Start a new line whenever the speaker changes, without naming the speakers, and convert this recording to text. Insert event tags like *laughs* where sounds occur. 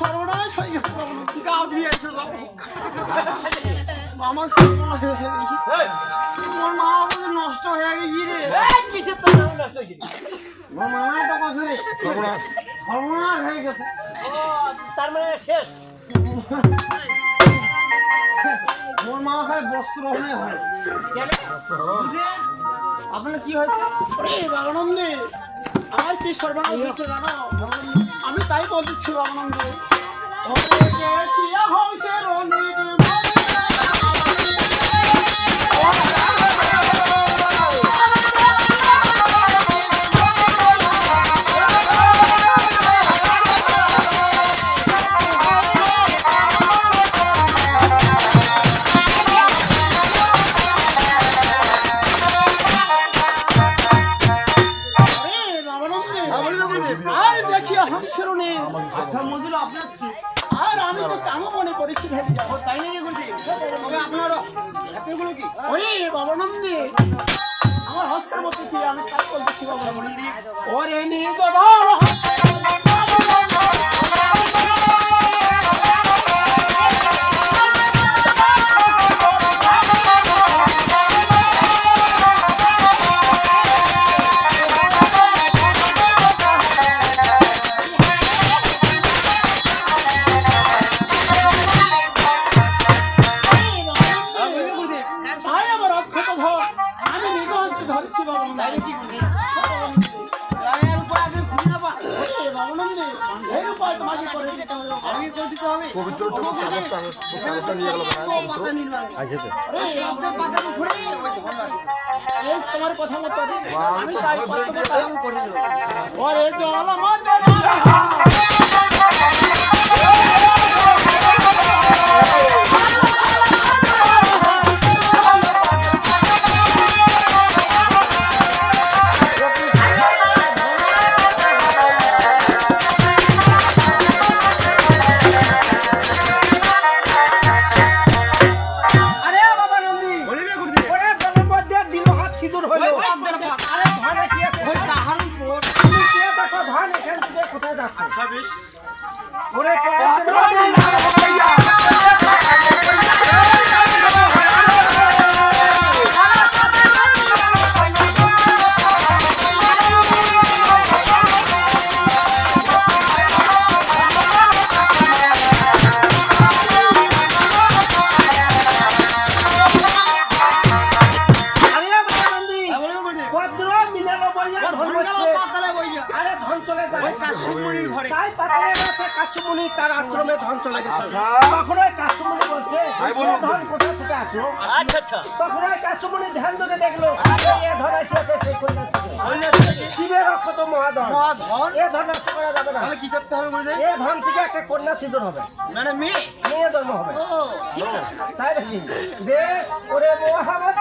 সর্বনাশ হয়ে গেছে গা দিয়ে এসে আমার সর্বনাশ হয়ে গেছে। মামা নষ্ট হয়ে গেছি রে।
এই, কিসের তোর মামা নষ্ট হয়েছে?
মোর মামাই তো কথা রে?
সর্বনাশ।
সর্বনাশ হয়ে গেছে।
ও, তার মানে শেষ।
মোর মামা খায় বস্ত্র হয় বুঝলে? আপনার কি হয়েছে? আরে বাবানন্দে আমার কি সর্বনাশ হয়েছে জানো? আমি তাই বলতেছিলাম বাবানন্দে আচ্ছা আপনার। আর আমি তো কামও মনে করেছি ভেবে যাব তাই নিয়ে গুরুজি তবে আপনার হাতেগুলো কি? ওরে বাবানন্দে আমার হস্তের মধ্যে কি আমি তাই বলতেছি বাবানন্দে ওরে নিজ তাই দিতে হবে।
পবিত্র নিয়ে গেল
তোমার কথা মতো আমি তাই করে দিল ওরে জল আমার *laughs* সিঁদুর হলো আরে ধরে কি আছে? ওই দাহারুন তুমি কে দেখো? ধান এখান থেকে কোথায় যাচ্ছে?
26
ওরে তার আশ্রমে ধন চলে গেছে।
আচ্ছা।
তখন ওই কাশুমনি বলছে
তাই
সে
বলুন।
ধন কোথা থেকে আসলো?
আচ্ছা আচ্ছা।
তখন ওই কাশুমনি ধ্যান ধরে দেখল এ ধন আসিয়াছে সেই কন্যা শিবের অক্ষত মহাধন। এ ধন নষ্ট করা যাবে না।
তাহলে কি করতে হবে গুরুজি
এ ধন থেকে একটা কন্যা ছিদ্র হবে।
মানে মেয়ে?
মেয়ে জন্ম হবে। তাই নাকি বেশ ওরে মহাভাগ্য